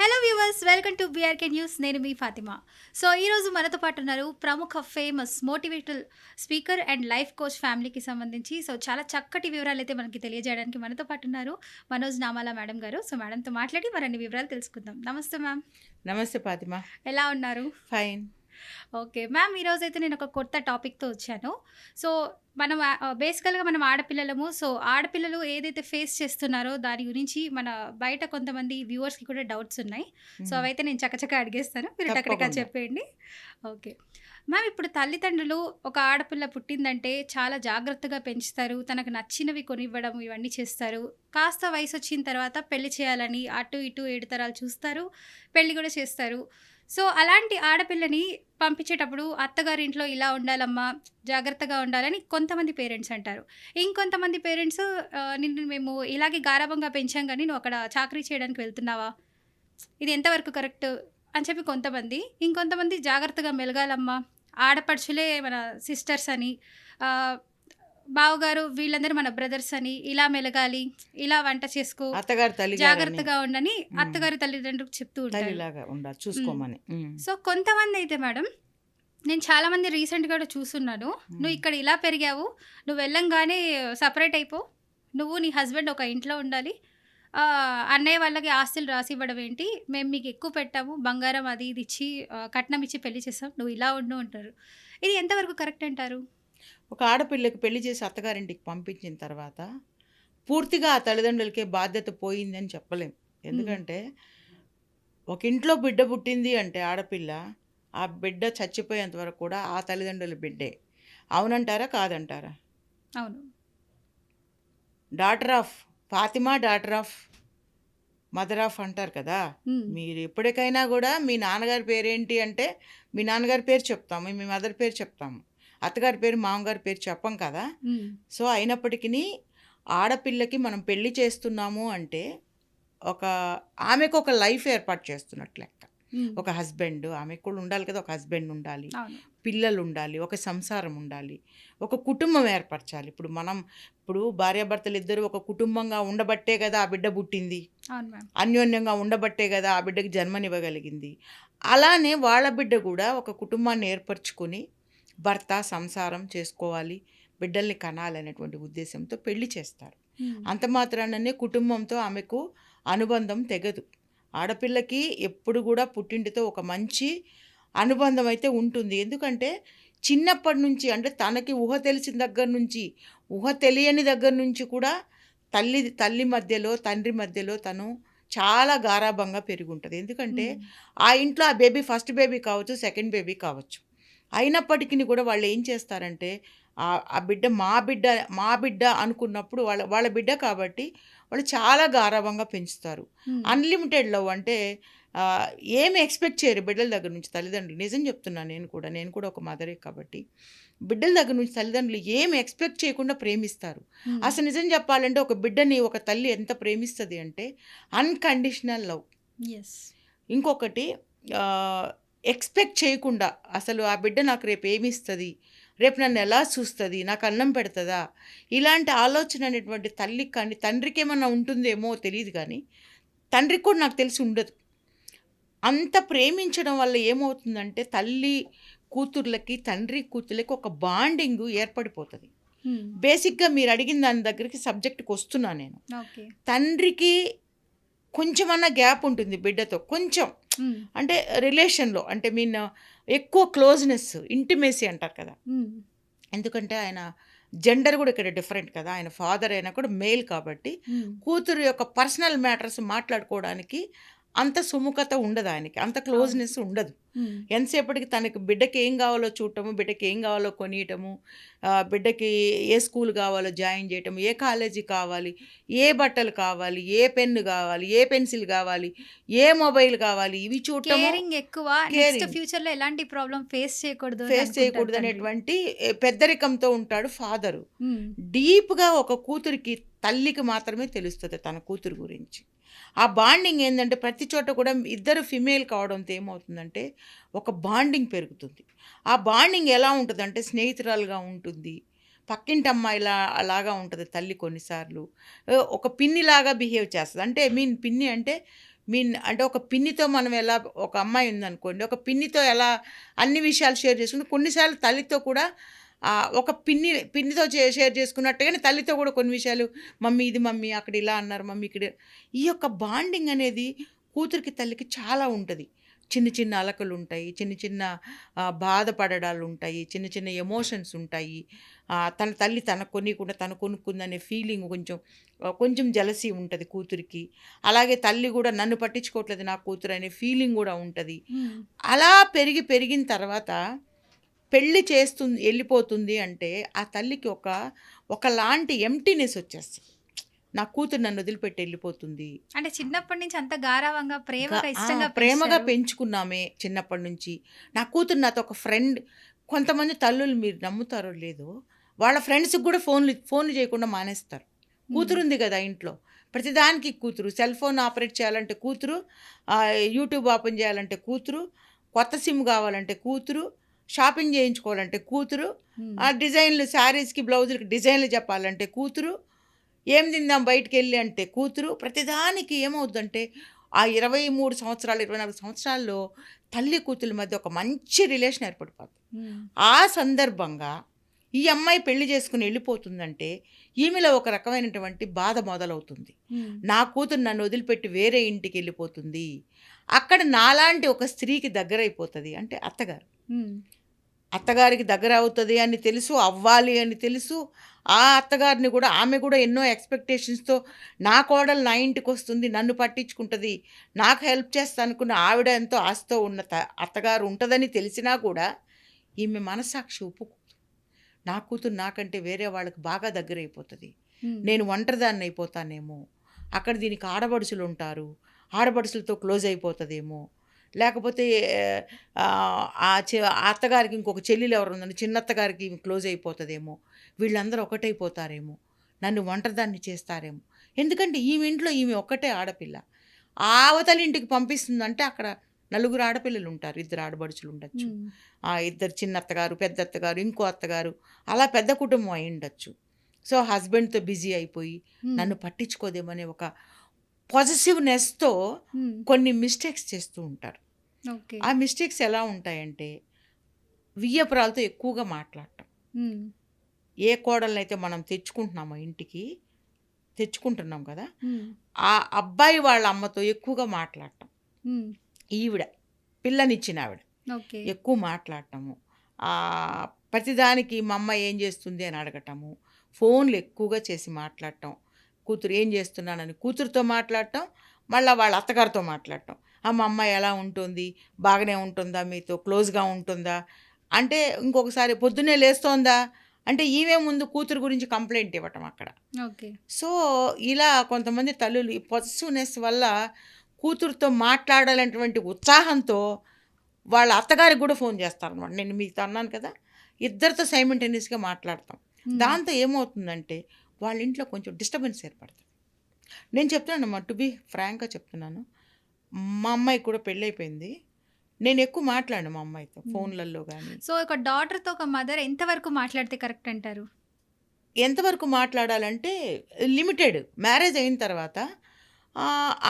Hello viewers welcome to BRK news నేను మీ Fatima. So ఈరోజు మనతో పాటు ఉన్నారు ప్రముఖ famous motivational speaker and life coach ఫ్యామిలీకి సంబంధించి. సో చాలా చక్కటి వివరాలు అయితే మనకి తెలియజేయడానికి మనతో పాటు ఉన్నారు మనోజ్ నామాల మేడం గారు. సో మేడంతో మాట్లాడి మరిన్ని వివరాలు తెలుసుకుందాం. నమస్తే మ్యామ్. నమస్తే ఫాతిమా. ఎలా ఉన్నారు? Fine okay. మ్యామ్ ఈరోజు అయితే నేను ఒక కొత్త టాపిక్తో వచ్చాను. సో మనం బేసికల్గా మనం ఆడపిల్లలము. సో ఆడపిల్లలు ఏదైతే ఫేస్ చేస్తున్నారో దాని గురించి మన బయట కొంతమంది వ్యూవర్స్కి కూడా డౌట్స్ ఉన్నాయి. సో అవైతే నేను చక్కచక్క అడిగేస్తాను. మీరు టక్కడగా తప్పకుండా. చెప్పేయండి. ఓకే. మ్యామ్ ఇప్పుడు తల్లిదండ్రులు ఒక ఆడపిల్ల పుట్టిందంటే చాలా జాగ్రత్తగా పెంచుతారు. తనకు నచ్చినవి కొనివ్వడం ఇవన్నీ చేస్తారు. కాస్త వయసు వచ్చిన తర్వాత పెళ్ళి చేయాలని అటు ఇటు ఏడు తరాలు చూస్తారు. పెళ్ళి కూడా చేస్తారు. సో అలాంటి ఆడపిల్లని పంపించేటప్పుడు అత్తగారింట్లో ఇలా ఉండాలమ్మా జాగ్రత్తగా ఉండాలని కొంతమంది పేరెంట్స్ అంటారు. ఇంకొంతమంది పేరెంట్స్ నిన్ను మేము ఇలాగే గారాభంగా పెంచాం కానీ నువ్వు అక్కడ చాకరీ చేయడానికి వెళ్తున్నావా? ఇది ఎంతవరకు కరెక్ట్? అని చెప్పి కొంతమంది ఇంకొంతమంది జాగ్రత్తగా మెలగాలమ్మా. ఆడపడుచులే మన సిస్టర్స్ అని బావగారు వీళ్ళందరూ మన బ్రదర్స్ అని ఇలా మెలగాలి ఇలా వంట చేసుకో అత్తగారి తల్లి జాగ్రత్తగా ఉండని అత్తగారి తల్లిదండ్రులకు చెప్తూ ఉంటారు. చూసుకోమని. సో కొంతమంది అయితే మేడం నేను చాలా మంది రీసెంట్గా కూడా చూస్తున్నాను. నువ్వు ఇక్కడ ఇలా పెరిగావు నువ్వు వెళ్ళంగానే సపరేట్ అయిపో. నువ్వు నీ హస్బెండ్ ఒక ఇంట్లో ఉండాలి. అన్నయ్య వాళ్ళకి ఆస్తులు రాసి ఇవ్వడం ఏంటి? మేము మీకు ఎక్కువ పెట్టాము బంగారం అది ఇది ఇచ్చి కట్నం ఇచ్చి పెళ్ళి చేస్తాం నువ్వు ఇలా ఉండు అంటారు. ఇది ఎంతవరకు కరెక్ట్ అంటారు? ఒక ఆడపిల్లకి పెళ్ళి చేసి అత్తగారింటికి పంపించిన తర్వాత పూర్తిగా ఆ తల్లిదండ్రులకే బాధ్యత పోయిందని చెప్పలేం. ఎందుకంటే ఒక ఇంట్లో బిడ్డ పుట్టింది అంటే ఆడపిల్ల ఆ బిడ్డ చచ్చిపోయేంత వరకు కూడా ఆ తల్లిదండ్రుల బిడ్డే. అవునంటారా కాదంటారా? అవును. Daughter of Fatima daughter of mother of అంటారు కదా? మీరు ఎప్పటికైనా కూడా మీ నాన్నగారి పేరు ఏంటి అంటే మీ నాన్నగారి పేరు చెప్తాము మీ మదర్ పేరు చెప్తాము. అత్తగారి పేరు మామగారి పేరు చెప్పం కదా? సో అయినప్పటికీ ఆడపిల్లకి మనం పెళ్ళి చేస్తున్నాము అంటే ఒక ఆమెకు ఒక లైఫ్ ఏర్పాటు చేస్తున్నట్లు లెక్క. ఒక హస్బెండ్ ఆమెకు కూడా ఉండాలి కదా ఒక హస్బెండ్ ఉండాలి. పిల్లలు ఉండాలి ఒక సంసారం ఉండాలి ఒక కుటుంబం ఏర్పరచాలి. ఇప్పుడు మనం ఇప్పుడు భార్యాభర్తలు ఇద్దరు ఒక కుటుంబంగా ఉండబట్టే కదా ఆ బిడ్డ పుట్టింది. అన్యోన్యంగా ఉండబట్టే కదా ఆ బిడ్డకి జన్మనివ్వగలిగింది. అలానే వాళ్ళ బిడ్డ కూడా ఒక కుటుంబాన్ని ఏర్పరచుకొని భర్త సంసారం చేసుకోవాలి బిడ్డల్ని కనాలనేటువంటి ఉద్దేశంతో పెళ్ళి చేస్తారు. అంత మాత్రాననే కుటుంబంతో ఆమెకు అనుబంధం తెగదు. ఆడపిల్లకి ఎప్పుడు కూడా పుట్టింటితో ఒక మంచి అనుబంధం అయితే ఉంటుంది. ఎందుకంటే చిన్నప్పటి నుంచి అంటే తనకి ఊహ తెలిసిన దగ్గర నుంచి ఊహ తెలియని దగ్గర నుంచి కూడా తల్లి తల్లి మధ్యలో తండ్రి మధ్యలో తను చాలా గారాభంగా పెరిగి ఉంటుంది. ఎందుకంటే ఆ ఇంట్లో ఆ బేబీ ఫస్ట్ బేబీ కావచ్చు సెకండ్ బేబీ కావచ్చు. అయినప్పటికీ కూడా వాళ్ళు ఏం చేస్తారంటే ఆ బిడ్డ మా బిడ్డ మా బిడ్డ అనుకున్నప్పుడు వాళ్ళ వాళ్ళ బిడ్డ కాబట్టి వాళ్ళు చాలా గారాభంగా పెంచుతారు. అన్లిమిటెడ్ లవ్ అంటే ఏమి ఎక్స్పెక్ట్ చేయరు బిడ్డల దగ్గర నుంచి తల్లిదండ్రులు. నిజం చెప్తున్నాను నేను కూడా నేను కూడా ఒక మదరే కాబట్టి. బిడ్డల దగ్గర నుంచి తల్లిదండ్రులు ఏమి ఎక్స్పెక్ట్ చేయకుండా ప్రేమిస్తారు. అసలు నిజం చెప్పాలంటే ఒక బిడ్డని ఒక తల్లి ఎంత ప్రేమిస్తుంది అంటే అన్కండిషనల్ లవ్ yes. ఇంకొకటి ఎక్స్పెక్ట్ చేయకుండా అసలు ఆ బిడ్డ నాకు రేపు ఏమి ఇస్తుంది రేపు నన్ను ఎలా చూస్తుంది? నాకు అన్నం పెడుతుందా? ఇలాంటి ఆలోచన అనేటువంటి తల్లికి కానీ తండ్రికి ఏమన్నా ఉంటుందేమో తెలియదు కానీ తండ్రికి కూడా నాకు తెలిసి ఉండదు. అంత ప్రేమించడం వల్ల ఏమవుతుందంటే తల్లి కూతుర్లకి తండ్రి కూతుర్లకి ఒక బాండింగ్ ఏర్పడిపోతుంది. బేసిక్గా మీరు అడిగిన దాని దగ్గరికి సబ్జెక్ట్కి వస్తున్నా నేను. తండ్రికి కొంచెమన్నా గ్యాప్ ఉంటుంది బిడ్డతో కొంచెం. అంటే రిలేషన్లో అంటే మీన్ ఎక్కువ క్లోజ్నెస్ ఇంటిమేసీ అంటారు కదా. ఉమ్, ఎందుకంటే ఆయన జెండర్ కూడా ఇక్కడ డిఫరెంట్ కదా. ఆయన ఫాదర్ అయినా కూడా మేల్ కాబట్టి ఉమ్, కూతురు యొక్క పర్సనల్ మ్యాటర్స్ మాట్లాడుకోవడానికి అంత సుముఖత ఉండదు ఆయనకి అంత క్లోజ్నెస్ ఉండదు. ఎంతసేపటికి తనకి బిడ్డకి ఏం కావాలో చూడటము బిడ్డకి ఏం కావాలో కొనియటము బిడ్డకి ఏ స్కూల్ కావాలో జాయిన్ చేయటం ఏ కాలేజీ కావాలి ఏ బట్టలు కావాలి ఏ పెన్ను కావాలి ఏ పెన్సిల్ కావాలి ఏ మొబైల్ కావాలి ఇవి కేరింగ్ ఎక్కువ నెక్స్ట్ Caring. ఫ్యూచర్లో ఎలాంటి ప్రాబ్లం ఫేస్ చేయకూడదు ఫేస్ చేయకూడదు. అనేటువంటి పెద్దరికంతో ఉంటాడు ఫాదరు. డీప్గా ఒక కూతురికి తల్లికి మాత్రమే తెలుస్తుంది తన కూతురు గురించి. ఆ బాండింగ్ ఏంటంటే ప్రతి చోట కూడా ఇద్దరు ఫిమేల్ కావడంతో ఏమవుతుందంటే ఒక బాండింగ్ పెరుగుతుంది. ఆ బాండింగ్ ఎలా ఉంటుందంటే స్నేహితురాలుగా ఉంటుంది. పక్కింటి అమ్మాయిలా అలాగా ఉంటుంది తల్లి కొన్నిసార్లు. ఒక పిన్నిలాగా బిహేవ్ చేస్తుంది. అంటే మీన్ పిన్ని అంటే మీన్ అంటే ఒక పిన్నితో మనం ఎలా ఒక అమ్మాయి ఉందనుకోండి ఒక పిన్నితో ఎలా అన్ని విషయాలు షేర్ చేసుకుంటే కొన్నిసార్లు తల్లితో కూడా ఒక పిన్ని పిన్నితో చే- షేర్ చేసుకున్నట్టుగానే తల్లితో కూడా కొన్ని విషయాలు మమ్మీ ఇది మమ్మీ అక్కడ ఇలా అన్నారు మమ్మీ ఇక్కడ ఈ యొక్క బాండింగ్ అనేది కూతురికి తల్లికి చాలా ఉంటుంది. చిన్న చిన్న అలకలు ఉంటాయి చిన్న చిన్న బాధపడడాలు ఉంటాయి చిన్న చిన్న ఎమోషన్స్ ఉంటాయి. తన తల్లి తన కొనికుండా తను కొనుక్కుందనే ఫీలింగ్ కొంచెం కొంచెం జలసీ ఉంటుంది కూతురికి. అలాగే తల్లి కూడా నన్ను పట్టించుకోవట్లేదు నా కూతురు అనే ఫీలింగ్ కూడా ఉంటుంది. అలా పెరిగి పెరిగిన తర్వాత పెళ్ళి చేస్తుంది వెళ్ళిపోతుంది అంటే ఆ తల్లికి ఒక ఒకలాంటి ఎంటీనెస్ వచ్చేస్తుంది. నా కూతురు నన్ను వదిలిపెట్టి వెళ్ళిపోతుంది. అంటే చిన్నప్పటి నుంచి అంత గారావంగా ప్రేమగా ఇష్టంగా ప్రేమగా. పెంచుకున్నామే చిన్నప్పటి నుంచి. నా కూతురు నాతో ఒక ఫ్రెండ్ కొంతమంది తల్లులు మీరు నమ్ముతారో లేదో వాళ్ళ ఫ్రెండ్స్కి కూడా ఫోన్లు ఫోన్లు చేయకుండా మానేస్తారు. కూతురు ఉంది కదా ఇంట్లో. ప్రతిదానికి కూతురు సెల్ ఫోన్ ఆపరేట్ చేయాలంటే కూతురు యూట్యూబ్ ఓపెన్ చేయాలంటే కూతురు కొత్త సిమ్ కావాలంటే కూతురు షాపింగ్ చేయించుకోవాలంటే కూతురు. ఆ డిజైన్లు శారీస్కి బ్లౌజులకి డిజైన్లు చెప్పాలంటే కూతురు. ఏం తిందాం బయటికి వెళ్ళి అంటే కూతురు. ప్రతిదానికి ఏమవుద్దంటే ఆ ఇరవై మూడు సంవత్సరాలు ఇరవై నాలుగు సంవత్సరాల్లో తల్లి కూతుల మధ్య ఒక మంచి రిలేషన్ ఏర్పడిపోతుంది ఆ సందర్భంగా ఈ అమ్మాయి పెళ్ళి చేసుకుని వెళ్ళిపోతుందంటే ఈమెలో ఒక రకమైనటువంటి బాధ మొదలవుతుంది. నా కూతురు నన్ను వదిలిపెట్టి వేరే ఇంటికి వెళ్ళిపోతుంది. అక్కడ నాలాంటి ఒక స్త్రీకి దగ్గరైపోతుంది. అంటే అత్తగారు. అత్తగారికి దగ్గర అవుతుంది అని తెలుసు అవ్వాలి అని తెలుసు. ఆ అత్తగారిని కూడా ఆమె కూడా ఎన్నో ఎక్స్పెక్టేషన్స్తో నా కోడలు నా ఇంటికి వస్తుంది నన్ను పట్టించుకుంటుంది నాకు హెల్ప్ చేస్తా అనుకున్న ఆవిడ ఎంతో ఆస్తో ఉన్న త- అత్తగారు ఉంటుందని తెలిసినా కూడా ఈమె మనసాక్షి ఒప్పుకోదు. నా కూతురు నాకంటే వేరే వాళ్ళకి బాగా దగ్గర అయిపోతుంది నేను ఒంటరిదాన్ని అయిపోతానేమో. అక్కడ దీనికి ఆడబడుచులు ఉంటారు. ఆడబడుచులతో క్లోజ్ అయిపోతుందేమో. లేకపోతే ఆ, చె అత్తగారికి ఇంకొక చెల్లెలు ఎవరు ఉందని చిన్న అత్తగారికి ఈమె క్లోజ్ అయిపోతుందేమో. వీళ్ళందరూ ఒకటైపోతారేమో. నన్ను ఒంటరిదాన్ని చేస్తారేమో. ఎందుకంటే ఈమె ఇంట్లో ఈమె ఒక్కటే ఆడపిల్ల. ఆ అవతల ఇంటికి పంపిస్తుందంటే అక్కడ నలుగురు ఆడపిల్లలు ఉంటారు ఇద్దరు ఆడబడుచులు ఉండొచ్చు ఆ ఇద్దరు చిన్న అత్తగారు పెద్ద అత్తగారు ఇంకో అత్తగారు అలా పెద్ద కుటుంబం అయి ఉండొచ్చు సో హస్బెండ్తో బిజీ అయిపోయి నన్ను పట్టించుకోదేమనే ఒక పాజిటివ్నెస్తో ఉమ్, కొన్ని మిస్టేక్స్ చేస్తూ ఉంటారు. ఆ మిస్టేక్స్ ఎలా ఉంటాయంటే వియ్యపురాలతో ఎక్కువగా మాట్లాడటం. ఉమ్, ఏ కోడలనైతే మనం తెచ్చుకుంటున్నామో ఇంటికి తెచ్చుకుంటున్నాం కదా ఉమ్, ఆ అబ్బాయి వాళ్ళ అమ్మతో ఎక్కువగా మాట్లాడటం. ఈవిడ పిల్లనిచ్చిన ఆవిడ ఎక్కువ మాట్లాడటము. ఆ, ప్రతిదానికి మా అమ్మ ఏం చేస్తుంది అని అడగటము. ఫోన్లు ఎక్కువగా చేసి మాట్లాడటం. కూతురు ఏం చేస్తున్నానని కూతురుతో మాట్లాడటం మళ్ళీ వాళ్ళ అత్తగారితో మాట్లాడటం. ఆ మా అమ్మ ఎలా ఉంటుంది? బాగానే ఉంటుందా? మీతో క్లోజ్గా ఉంటుందా? అంటే ఇంకొకసారి పొద్దున్నే లేస్తోందా? అంటే ఈమె ముందు కూతురు గురించి కంప్లైంట్ ఇవ్వటం అక్కడ. ఓకే. సో ఇలా కొంతమంది తల్లులు ఈ పొజిటివ్నెస్ వల్ల కూతురుతో మాట్లాడాలనేటువంటి ఉత్సాహంతో వాళ్ళ అత్తగారికి కూడా ఫోన్ చేస్తారనమాట నేను మీకు అన్నాను కదా ఇద్దరితో సైమెంటేనియస్గా మాట్లాడతాం. దాంతో ఏమవుతుందంటే వాళ్ళ ఇంట్లో కొంచెం డిస్టర్బెన్స్ ఏర్పడుతుంది. నేను చెప్తున్నాను టు బీ ఫ్రాంక్గా చెప్తున్నాను. మా అమ్మాయి కూడా పెళ్ళైపోయింది. నేను ఎక్కువ మాట్లాడాను మా అమ్మాయితో ఫోన్లలో కానీ సో ఒక డాటర్తో ఒక మదర్ ఎంత వరకు మాట్లాడితే కరెక్ట్ అంటారు? ఎంతవరకు మాట్లాడాలంటే లిమిటెడ్ మ్యారేజ్ అయిన తర్వాత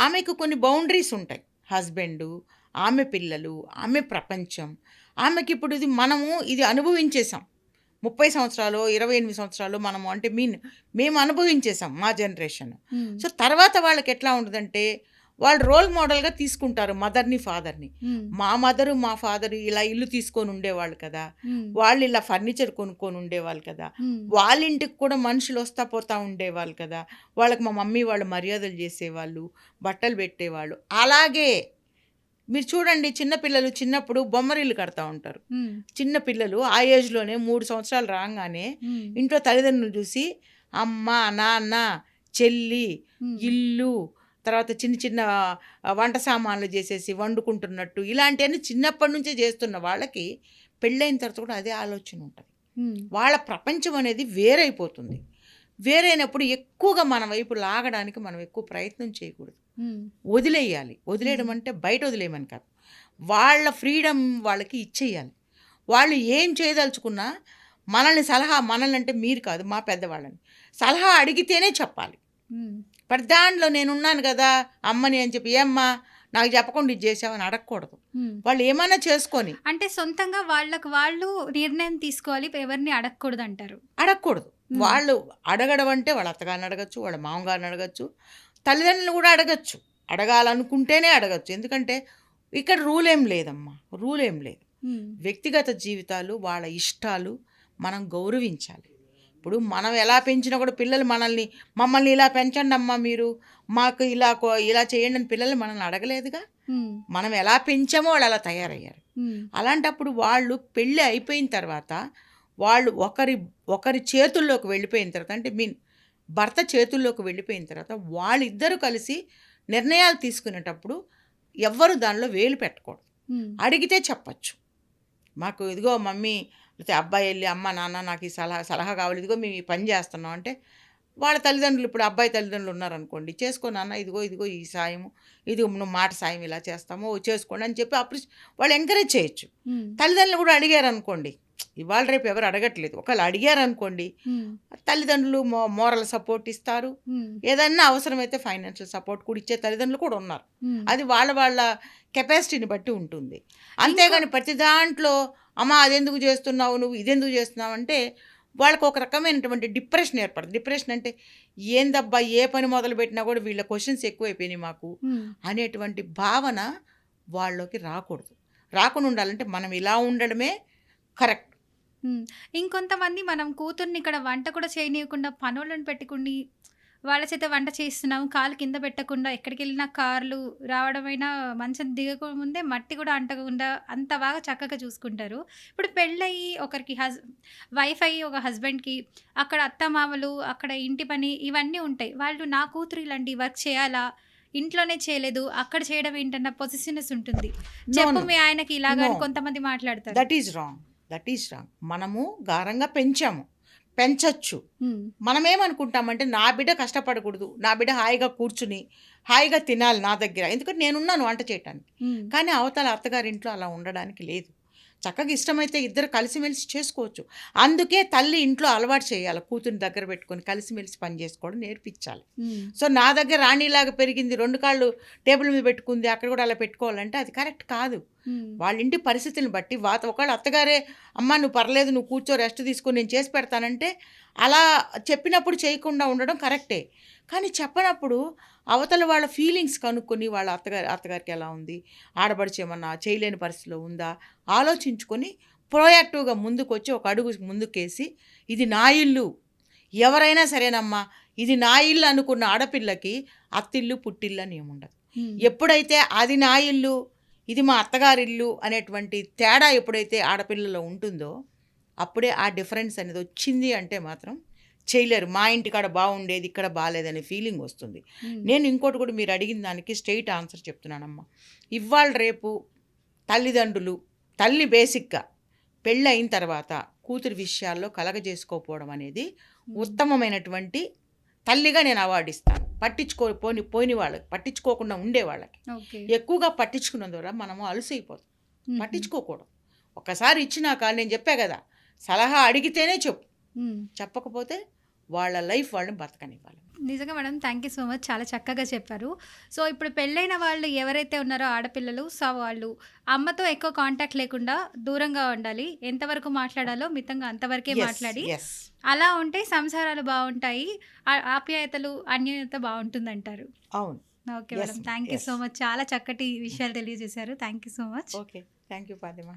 ఆమెకు కొన్ని బౌండరీస్ ఉంటాయి. హస్బెండు ఆమె పిల్లలు ఆమె ప్రపంచం. ఆమెకి ఇప్పుడు ఇది మనము ఇది అనుభవించేసాం ముప్పై సంవత్సరాలు ఇరవై ఎనిమిది సంవత్సరాలు మనము అంటే మీన్ మేము అనుభవించేసాం మా జనరేషన్. సో తర్వాత వాళ్ళకి ఎట్లా ఉంటుందంటే వాళ్ళు రోల్ మోడల్గా తీసుకుంటారు మదర్ని ఫాదర్ని. మా మదరు మా ఫాదర్ ఇలా ఇల్లు తీసుకొని ఉండేవాళ్ళు కదా. వాళ్ళు ఇలా ఫర్నిచర్ కొనుక్కొని ఉండేవాళ్ళు కదా. వాళ్ళ ఇంటికి కూడా మనుషులు వస్తా పోతా ఉండేవాళ్ళు కదా. వాళ్ళకి మా మమ్మీ వాళ్ళు మర్యాదలు చేసేవాళ్ళు బట్టలు పెట్టేవాళ్ళు. అలాగే మీరు చూడండి చిన్నపిల్లలు చిన్నప్పుడు బొమ్మరిల్లు కడతా ఉంటారు. చిన్న పిల్లలు ఆ ఏజ్లోనే మూడు సంవత్సరాలు రాగానే ఇంట్లో తల్లిదండ్రులు చూసి అమ్మ నాన్న చెల్లి ఇల్లు తర్వాత చిన్న చిన్న వంట సామాన్లు చేసేసి వండుకుంటున్నట్టు ఇలాంటివన్నీ చిన్నప్పటి నుంచే చేస్తున్న వాళ్ళకి పెళ్ళైన తర్వాత కూడా అదే ఆలోచన ఉంటుంది. వాళ్ళ ప్రపంచం అనేది వేరైపోతుంది. వేరైనప్పుడు ఎక్కువగా మన వైపు లాగడానికి మనం ఎక్కువ ప్రయత్నం చేయకూడదు. వదిలేయాలి. వదిలేయడం అంటే బయట వదిలేయమని కాదు. వాళ్ళ ఫ్రీడమ్ వాళ్ళకి ఇచ్చేయాలి. వాళ్ళు ఏం చేయదలుచుకున్నా మనల్ని సలహా మనల్ని అంటే మీరు కాదు మా పెద్దవాళ్ళని సలహా అడిగితేనే చెప్పాలి. ఉమ్, ప్రతి దాంట్లో నేనున్నాను కదా అమ్మని అని చెప్పి ఏమ్మా నాకు చెప్పకుండా ఇది చేసావని అడగకూడదు. వాళ్ళు ఏమైనా చేసుకొని. అంటే సొంతంగా వాళ్ళకు వాళ్ళు నిర్ణయం తీసుకోవాలి ఎవరిని అడగకూడదు. అంటారు అడగకూడదు. వాళ్ళు అడగడం అంటే వాళ్ళ అత్తగారిని అడగచ్చు వాళ్ళ మామగారిని అడగచ్చు తల్లిదండ్రులు కూడా అడగచ్చు. అడగాలనుకుంటేనే అడగచ్చు. ఎందుకంటే ఇక్కడ రూల్ ఏం లేదమ్మా. రూల్ ఏం లేదు. వ్యక్తిగత జీవితాలు వాళ్ళ ఇష్టాలు మనం గౌరవించాలి. ఇప్పుడు మనం ఎలా పెంచినా కూడా పిల్లలు మనల్ని మమ్మల్ని ఇలా పెంచండి అమ్మా మీరు మాకు ఇలా ఇలా చేయండి అని పిల్లలు మనల్ని అడగలేదుగా. మనం ఎలా పెంచామో వాళ్ళు అలా తయారయ్యారు. అలాంటప్పుడు వాళ్ళు పెళ్ళి అయిపోయిన తర్వాత వాళ్ళు ఒకరి ఒకరి చేతుల్లోకి వెళ్ళిపోయిన తర్వాత అంటే మీన్ భర్త చేతుల్లోకి వెళ్ళిపోయిన తర్వాత వాళ్ళిద్దరూ కలిసి నిర్ణయాలు తీసుకునేటప్పుడు ఎవ్వరు దానిలో వేలు పెట్టకూడదు. అడిగితే చెప్పచ్చు మాకు ఇదిగో మమ్మీ లేకపోతే అబ్బాయి వెళ్ళి అమ్మ నాన్న నాకు ఈ సలహా సలహా కావాలి ఇదిగో మేము ఈ పని చేస్తున్నాం అంటే వాళ్ళ తల్లిదండ్రులు ఇప్పుడు అబ్బాయి తల్లిదండ్రులు ఉన్నారనుకోండి చేసుకో నాన్న ఇదిగో ఇదిగో ఈ సాయము ఇది నువ్వు మాట సాయం ఇలా చేస్తాము చేసుకోండి అని చెప్పి అప్పుడు వాళ్ళు ఎంకరేజ్ చేయొచ్చు. తల్లిదండ్రులు కూడా అడిగారు అనుకోండి ఇవాళ రేపు ఎవరు అడగట్లేదు ఒకళ్ళు అడిగారు అనుకోండి. తల్లిదండ్రులు మో మోరల్ సపోర్ట్ ఇస్తారు. ఏదన్నా అవసరమైతే ఫైనాన్షియల్ సపోర్ట్ కూడా ఇచ్చే తల్లిదండ్రులు కూడా ఉన్నారు. అది వాళ్ళ వాళ్ళ కెపాసిటీని బట్టి ఉంటుంది అంతేగాని ప్రతి దాంట్లో అమ్మ అదెందుకు చేస్తున్నావు నువ్వు? ఇదెందుకు చేస్తున్నావు? అంటే వాళ్ళకు ఒక రకమైనటువంటి డిప్రెషన్ ఏర్పడుతుంది. డిప్రెషన్ అంటే ఏందబ్బా ఏ పని మొదలు పెట్టినా కూడా వీళ్ళ క్వశ్చన్స్ ఎక్కువైపోయినాయి మాకు. అనేటువంటి భావన వాళ్ళలోకి రాకూడదు. రాకుండా ఉండాలంటే మనం ఇలా ఉండడమే కరెక్ట్. ఇంకొంతమంది మనం కూతుర్ని ఇక్కడ వంట కూడా చేయనీయకుండా పనులను పెట్టుకుని వాళ్ళ చేత వంట చేస్తున్నాం కాలు కింద పెట్టకుండా ఎక్కడికి వెళ్ళినా కార్లు రావడమైనా మంచం దిగక ముందే మట్టి కూడా అంటకుండా అంత బాగా చక్కగా చూసుకుంటారు. ఇప్పుడు పెళ్ళయి ఒకరికి హస్ వైఫ్ అయ్యి ఒక హస్బెండ్కి అక్కడ అత్తమామలు అక్కడ ఇంటి పని ఇవన్నీ ఉంటాయి. వాళ్ళు నా కూతురు ఇలాంటి వర్క్ చేయాలా? ఇంట్లోనే చేయలేదు. అక్కడ చేయడం ఏంటన్న పొజిషనెస్ ఉంటుంది. చెప్పు మీ ఆయనకి ఇలాగా. కొంతమంది మాట్లాడతారు. That is wrong that is wrong మనము గారంగా పెంచాము. పెంచచ్చు. మనమేమనుకుంటామంటే నా బిడ్డ కష్టపడకూడదు నా బిడ్డ హాయిగా కూర్చుని హాయిగా తినాలి నా దగ్గర ఎందుకంటే నేనున్నాను వంట చేయటానికి. కానీ అవతల అత్తగారింట్లో అలా ఉండడానికి లేదు చక్కగా ఇష్టమైతే ఇద్దరు కలిసిమెలిసి చేసుకోవచ్చు. అందుకే తల్లి ఇంట్లో అలవాటు చేయాలి. కూతురిని దగ్గర పెట్టుకొని కలిసిమెలిసి పని చేసుకోవడం నేర్పించాలి. సో నా దగ్గర రాణిలాగా పెరిగింది. రెండు కాళ్ళు టేబుల్ మీద పెట్టుకుంది. అక్కడ కూడా అలా పెట్టుకోవాలంటే అది కరెక్ట్ కాదు. వాళ్ళ ఇంటి పరిస్థితిని బట్టి వాత ఒకవేళ అత్తగారే అమ్మ నువ్వు పర్లేదు నువ్వు కూర్చో రెస్ట్ తీసుకొని నేను చేసి పెడతానంటే అలా చెప్పినప్పుడు చేయకుండా ఉండడం కరెక్టే. కానీ చెప్పనప్పుడు అవతల వాళ్ళ ఫీలింగ్స్ కనుక్కొని వాళ్ళ అత్తగారి అత్తగారికి ఎలా ఉంది? ఆడబడిచి ఏమన్నా చేయలేని పరిస్థితిలో ఉందా? ఆలోచించుకొని ప్రోయాక్టివ్గా ముందుకు వచ్చి ఒక అడుగు ముందుకేసి ఇది నా ఇల్లు. ఎవరైనా సరేనమ్మా ఇది నా ఇల్లు అనుకున్న ఆడపిల్లకి అత్తిల్లు పుట్టిల్లు అని ఏముండదు. ఎప్పుడైతే అది నా ఇల్లు ఇది మా అత్తగారిల్లు అనేటువంటి తేడా ఎప్పుడైతే ఆడపిల్లలో ఉంటుందో అప్పుడే ఆ డిఫరెన్స్ అనేది వచ్చింది అంటే మాత్రం చేయలేరు. మా ఇంటికాడ బాగుండేది ఇక్కడ బాగాలేదనే ఫీలింగ్ వస్తుంది. నేను ఇంకోటి కూడా మీరు అడిగిన దానికి స్ట్రైట్ ఆన్సర్ చెప్తున్నానమ్మా. ఇవాళ రేపు తల్లిదండ్రులు తల్లి బేసిక్గా పెళ్ళి అయిన తర్వాత కూతురి విషయాల్లో కలగజేసుకోకపోవడం అనేది ఉత్తమమైనటువంటి తల్లిగా నేను అవార్డు ఇస్తాను. పట్టించుకో పోని పోని వాళ్ళకి పట్టించుకోకుండా ఉండే వాళ్ళకి. ఎక్కువగా పట్టించుకున్న ద్వారా మనము అలసైపోతాం. పట్టించుకోకూడదు. ఒకసారి ఇచ్చినాక నేను చెప్పా కదా సలహా అడిగితేనే చెప్పు. చెప్పకపోతే వాళ్ళ లైఫ్ వాళ్ళని బతకనివ్వాలి నిజంగా madam thank you so much చాలా చక్కగా చెప్పారు. సో ఇప్పుడు పెళ్ళైన వాళ్ళు ఎవరైతే ఉన్నారో ఆడపిల్లలు సో వాళ్ళు అమ్మతో ఎక్కువ కాంటాక్ట్ లేకుండా దూరంగా ఉండాలి. ఎంతవరకు మాట్లాడాలో మితంగా అంతవరకే మాట్లాడి అలా ఉంటే సంసారాలు బాగుంటాయి ఆప్యాయతలు అన్యోన్యత బాగుంటుందంటారు. అవును. Okay madam. Thank you. So much చాలా చక్కటి విషయాలు తెలియజేశారు. Thank you so much okay thank you Fatima